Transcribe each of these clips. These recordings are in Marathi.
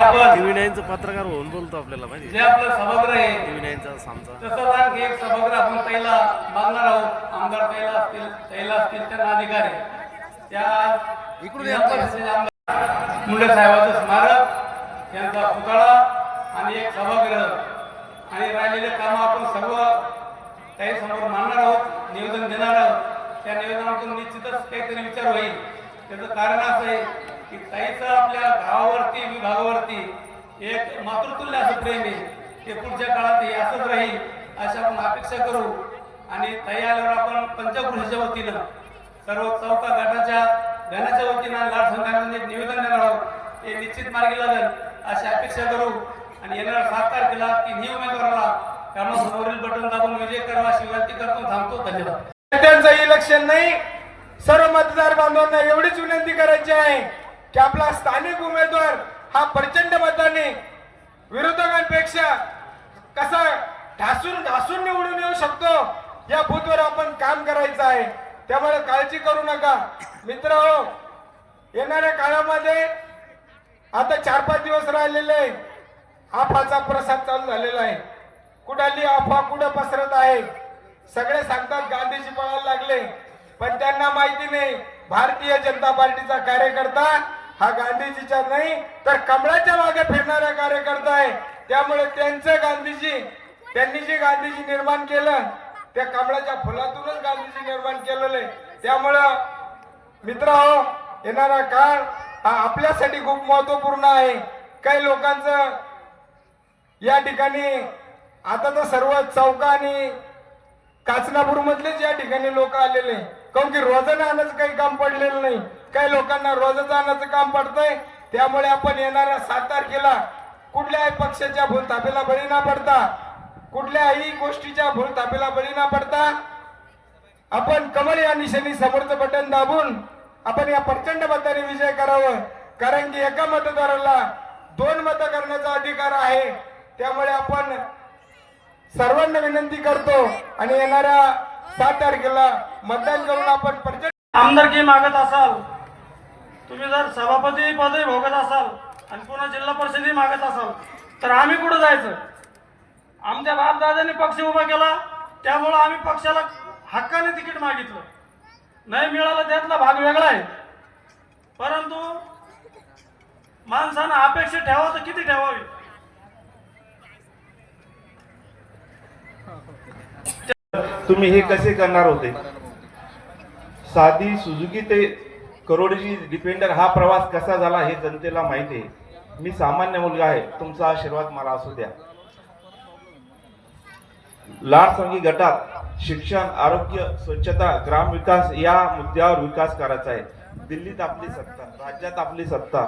टीव्ही पत्रकार होऊन बोलतो आपल्याला माहिती जे आपलं सभागृह आहे. टीव्ही नाईनचा सामचा तसंच आणखी एक सभागृह आपण पहिला मागणार आहोत आमदार पहिला असतील पहिला असतील त्यांना अधिकारी त्या परिषदेचे आमदार मुंडे साहेबांचं स्मारक यांचा पुतळा आणि एक सभागृह. आणि राहिलेले कामं आपण सर्व काही समोर मांडणार आहोत निवेदन देणार आहोत. त्या निवेदनातून निश्चितच काहीतरी विचार होईल. त्याचं कारण असं आहे की ताईचं आपल्या गावावरती विभागावरती एक मातृतुल्य असं प्रेम आहे. ते पुढच्या काळातही असंच राहील अशी आपण अपेक्षा करू. आणि ताई आल्यावर आपण पंचकृषीच्या वतीनं सर्व चौका गटाच्या गणाच्या वतीनं लाड संघाने एक निवेदन देणार आहोत. ते निश्चित मार्गी लागेल अशी अपेक्षा करू. आणि येणाऱ्या सात तारखेला तिन्ही उमेदवाराला कामासमोरील बटन दाबून विजय करावा अशी विनंती करतो. थांबतो. धन्यवाद. नेत्यांचं इलेक्शन नाही. सर्व मतदार बांधवांना एवढीच विनंती करायची आहे. की आपला स्थानिक उमेदवार हा प्रचंड मताने विरोधकांपेक्षा कसा ढासून ढासून निवडून येऊ शकतो या बूथवर आपण काम करायचं आहे. त्यामुळे काळजी करू नका. मित्र हो येणाऱ्या काळामध्ये आता चार पाच दिवस राहिलेले आहे. आफाचा प्रसाद चालू झालेला आहे. कुठाली अफवा कुठं पसरत आहे? सगळे सांगतात गांधीजी पळायला लागले. पण त्यांना माहिती नाही भारतीय जनता पार्टीचा कार्यकर्ता हा गांधीजीचा नाही तर कमळाच्या मागे फिरणारा कार्यकर्ता आहे. त्यामुळे त्यांचं गांधीजी त्यांनी जे गांधीजी निर्माण केलं त्या कमळाच्या फुलातूनच गांधीजी निर्माण केलेलं आहे. त्यामुळं मित्र हो येणारा काळ हा आपल्यासाठी खूप महत्त्वपूर्ण आहे. काही लोकांचं या ठिकाणी आता तर सर्व चौका आणि काचनापूरमधलेच या ठिकाणी लोक आलेले. काऊन की रोजानं आणायचं काही काम पडलेलं नाही. काही लोकांना रोजच आणायचं काम पडतंय. त्यामुळे आपण येणाऱ्या सात तारखेला कुठल्याही पक्षाच्या भूलथापेला बळी ना पडता कुठल्याही गोष्टीच्या भूलथापेला बळी ना पडता आपण कमळ या निशाणी समोरचं बटन दाबून आपण या प्रचंड मताने विजय करावं. कारण की एका मतदाराला दोन मत करण्याचा अधिकार आहे. त्यामुळे आपण सर्वांना विनंती करतो आणि येणाऱ्या सात तारखेला मतदान करून आपण प्रचंड आमदारकी मागत असाल तुम्ही जर सभापती पदही भोगत असाल आणि पुन्हा जिल्हा परिषदही मागत असाल तर आम्ही कुठं जायचं? आमच्या बापदादांनी पक्ष उभा केला त्यामुळं आम्ही पक्षाला हक्काने तिकीट मागितलं. नाही मिळालं त्यातला भाग वेगळा आहे. परंतु माणसानं अपेक्षा ठेवा तर किती ठेवावी? तुम्ही हे कसे करणार होते? साधी सुझुकी ते करोडची डिपेंडर हा प्रवास कसा झाला हे जनतेला माहिती आहे. मी सामान्य मुलगा आहे. तुमचा आशीर्वाद मला असू द्या. लाडसंगी गटात शिक्षण आरोग्य स्वच्छता ग्रामविकास या मुद्द्यावर विकास करायचा आहे. दिल्लीत आपली सत्ता राज्यात आपली सत्ता.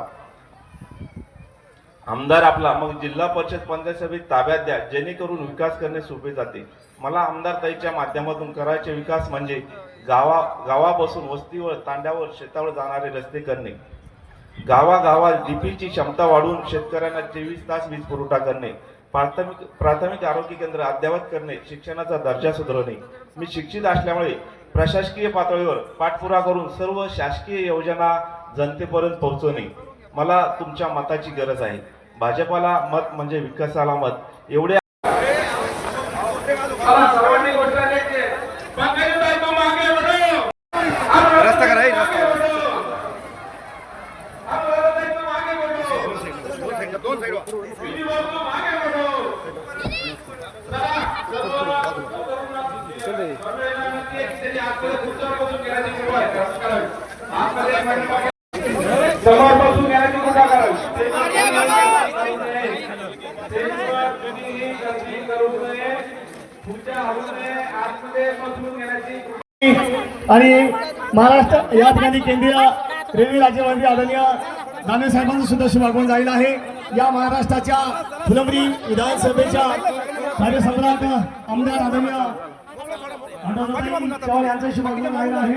आमदार आपला मग जिल्हा परिषद पंचायत सभेत ताब्यात द्या जेणेकरून विकास करणे सोपे जाते. मला आमदार ताईच्या माध्यमातून करायचे विकास म्हणजे गावा गावापासून वस्तीवर तांड्यावर शेतावर जाणारे रस्ते करणे. गावागावात डीपीची क्षमता वाढवून शेतकऱ्यांना चोवीस तास वीज पुरवठा करणे. प्राथमिक प्राथमिक आरोग्य केंद्र अद्ययावत करणे शिक्षणाचा दर्जा सुधारणे. मी शिक्षित असल्यामुळे प्रशासकीय पातळीवर पाठपुरा करून सर्व शासकीय योजना जनतेपर्यंत पोहोचवणे. मला तुमच्या मताची गरज आहे. भाजपाला मत म्हणजे विकासाला मत. एवढे सर्वांनी घोषणा द्यायची आहे. पंकज बायको मागे वळो. रस्ता करा हे रस्ता करा. अमोल बायको मागे वळो. विधी बायको मागे वळो. चला, सर्वांना त्यांनी आपल्याला खुर्च्यावर बसून घेण्याची कृपा आहे. असं करावी. आतमध्ये मागे- समोर बसून घेण्याची कृपा करावी स्टेजवर कधीही गर्दी करू नये खुर्च्या हलवू नये आतमध्ये बसून घेण्याची कृपा आणि महाराष्ट्र या ठिकाणी केंद्रीय रेल्वे राज्यमंत्री आदरणीय दानवे साहेबांचं सुद्धा शुभागमन झालेलं आहे. या महाराष्ट्राच्या फुलंबरी विधानसभेच्या कार्यसम्राट आमदार आदरणीय यांचं शुभागमन झालेलं आहे.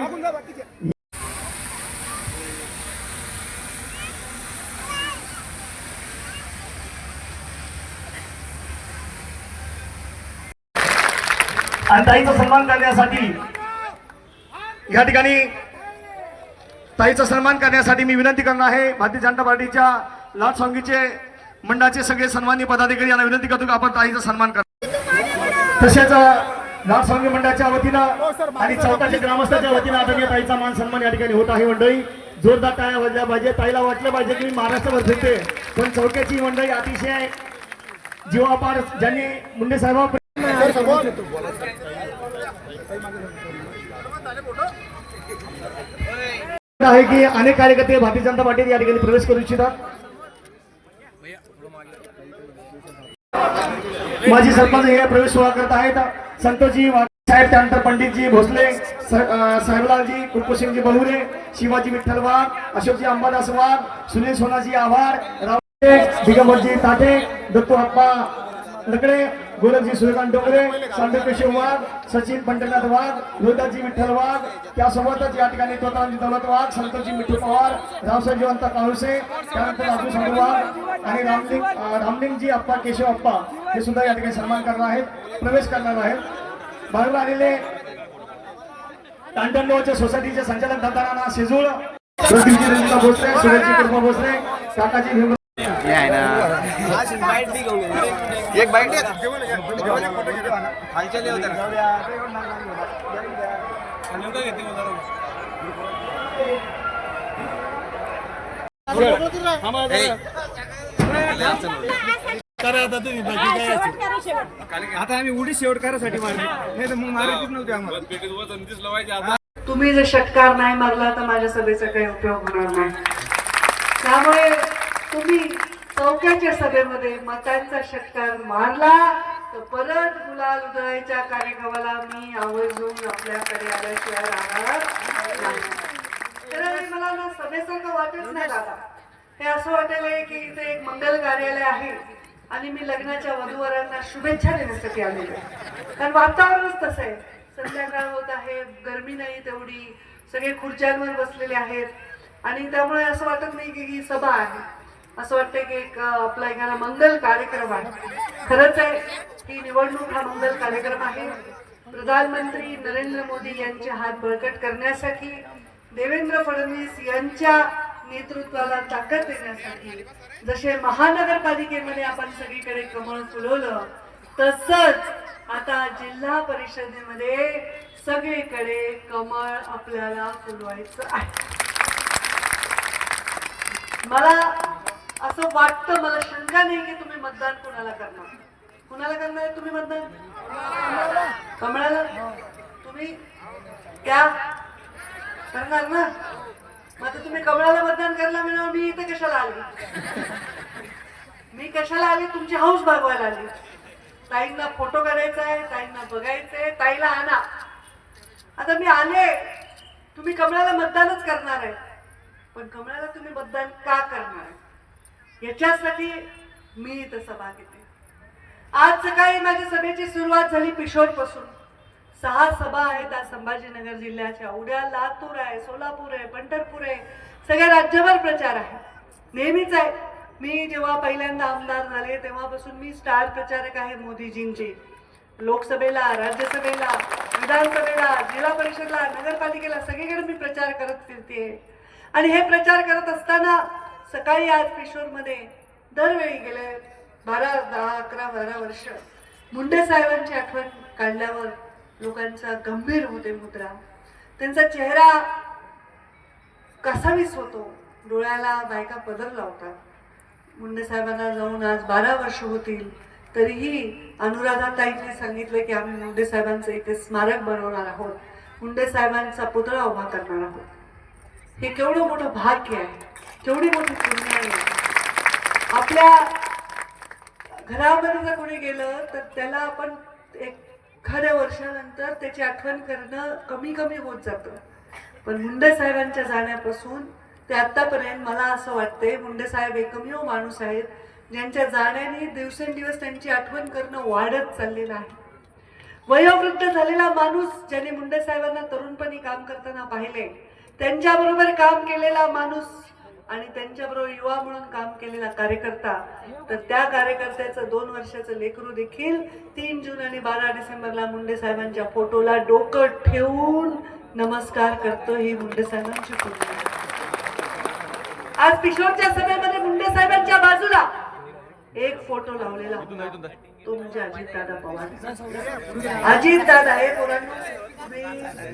आणि ताईचा सन्मान करण्यासाठी या ठिकाणी ताईचा सन्मान करण्यासाठी मी विनंती करणार आहे. भारतीय जनता पार्टीच्या लाट सांगीचे मंडळाचे सगळे सन्मान्य पदाधिकारी यांना विनंती करतो की आपण ताईचा सन्मान करा. तसेच राजस्वामी मंडळाच्या वतीनं आणि चौकाच्या ग्रामस्थाच्या वतीनं आदरणीय ताईचा मान सन्मान या ठिकाणी होत आहे. मंडळी जोरदार टाळ्या वाजल्या पाहिजे ताईला वाटलं पाहिजे की मी महाराष्ट्रभर फिरते पण चौक्याची मंडळी अतिशय जीवापार ज्यांनी मुंडे साहेब आहे की अनेक कार्यकर्ते भारतीय जनता पार्टीत या ठिकाणी प्रवेश करू इच्छितात? माजी सरपंच हे प्रवेश सोहळा करत आहेत. संतोषजी साहेब त्यानंतर पंडितजी भोसले साहेबलालजी कुलकुसिंगजी बलुरे शिवाजी विठ्ठल वाघ अशोकजी अंबादास वाघ सुनील सोनाजी आव्हाड राव दिगंबरजी ताटे दत्तू आप्पा लकडे गोरखजी सूर्यकांत डोंगरे सांडकेश्वर वाघ सचिन पंढरनाथ वाघ रोहिदासजी विठ्ठल वाघ त्यासोबतच या ठिकाणी तोतारामजी दौलत वाघ संतोषजी मिठू पवार रावसाहेब जिवंत काळुसे त्यानंतर राजू संधू वाघ आणि रामलिंग रामलिंगजी अप्पा केशव अप्पा हे सुद्धा या ठिकाणी सन्मान करणार आहेत प्रवेश करणार आहेत. बाजूला आलेले तांडणगावच्या सोसायटीचे संचालक प्रदीपजी रंजिता भोसले सुरेशजी कृपा भोसले काकाजी भीम आता आम्ही उडी शेवट करायसाठी मारली. नाही तर मग मारायचीच नव्हती आम्हाला. तुम्ही जर षटकार नाही मारला तर माझ्या सभेचा काही उपयोग होणार नाही. त्यामुळे तुम्ही चौक्याच्या सभेमध्ये मतांचा षटकार मारला तर परत गुलाल उधळायच्या कार्यक्रमाला मी आवर्जून आपल्याकडे आल्याशिवाय राहणार नाही. तर मला ना सभेसारखं वाटत नाही दादा. हे असं वाटेल की इथे एक मंगल कार्यालय आहे आणि मी लग्नाच्या वधूवरांना शुभेच्छा देण्यासाठी आलेलो आहे. कारण वातावरणच तसं आहे. संध्याकाळ होत आहे गर्मी नाही तेवढी. सगळे खुर्च्यांवर बसलेले आहेत. आणि त्यामुळे असं वाटत नाही की ही सभा आहे. असं वाटतं की एक आपला एखादा मंगल कार्यक्रम आहे. खरंच आहे की निवडणूक हा मंगल कार्यक्रम आहे. प्रधानमंत्री नरेंद्र मोदी यांचे हात बळकट करण्यासाठी देवेंद्र फडणवीस यांच्या नेतृत्वाला ताकद देण्यासाठी जसे महानगरपालिकेमध्ये आपण सगळीकडे कमळ फुलवलं तसंच आता जिल्हा परिषदेमध्ये सगळीकडे कमळ आपल्याला फुलवायचं आहे. मला असं वाटतं मला शंका नाही की तुम्ही मतदान कुणाला करणार. कुणाला करणार आहे तुम्ही मतदान? कमळाला. तुम्ही क्या करणार ना? मग आता तुम्ही कमळाला मतदान करायला मिळणार मी इथे कशाला आले? मी कशाला आले? तुमची हौस भागवायला आली. ताईंना फोटो काढायचा आहे ताईंना बघायचंय ताईला आणा. आता मी आले. तुम्ही कमळाला मतदानच करणार आहे. पण कमळाला तुम्ही मतदान का करणार आहे? याच्यासाठी मी इथं सभा घेते. आज सकाळी माझ्या सभेची सुरुवात झाली पिशोरपासून सहा सभा आहेत आज संभाजीनगर जिल्ह्याच्या. उद्या लातूर आहे सोलापूर आहे पंढरपूर आहे. सगळ्या राज्यभर प्रचार आहे. नेहमीच आहे. मी जेव्हा पहिल्यांदा आमदार झाले तेव्हापासून मी स्टार प्रचारक आहे मोदीजींचे. लोकसभेला राज्यसभेला विधानसभेला जिल्हा परिषदला नगरपालिकेला सगळीकडे मी प्रचार करत फिरते आणि हे प्रचार करत असताना सकाळी आज किशोरमध्ये दरवेळी गेले बारा दहा अकरा बारा वर्ष. मुंडे साहेबांची आठवण काढल्यावर लोकांचा गंभीर होते मुद्रा. त्यांचा चेहरा कसावीस होतो. डोळ्याला बायका पदर लावतात मुंडे साहेबांना जाऊन आज बारा वर्ष होतील. तरीही अनुराधाताईंनी सांगितलं की आम्ही मुंडे साहेबांचं इथे स्मारक बनवणार आहोत. मुंडे साहेबांचा पुतळा उभा करणार आहोत. हे केवढं मोठं भाग्य आहे. केवढी मोठी पुण्य आहे आपल्या घरामध्ये जर कोणी गेलं तर त्याला आपण एखाद्या वर्षानंतर त्याची आठवण करणं कमी कमी होत जातं. पण मुंडे साहेबांच्या जाण्यापासून ते आत्तापर्यंत मला असं वाटतंय मुंडे साहेब एकमेव माणूस आहेत ज्यांच्या जाण्याने दिवसेंदिवस त्यांची आठवण करणं वाढत चाललेलं आहे. वयोवृद्ध झालेला माणूस ज्याने मुंडे साहेबांना तरुणपणी काम करताना पाहिले त्यांच्याबरोबर काम केलेला माणूस आणि त्यांच्याबरोबर युवा म्हणून काम केलेला कार्यकर्ता तर त्या कार्यकर्त्याचं दोन वर्षाचं लेकरू देखील तीन जून आणि बारा डिसेंबरला मुंडे साहेबांच्या फोटोला डोकं ठेवून नमस्कार करतो ही मुंडे साहेबांची पुण्य आज पिशोरच्या सभेमध्ये मुंडे साहेबांच्या बाजूला एक फोटो लावलेला होता. तो म्हणजे अजितदादा पवार. अजितदादा हे पोरांना.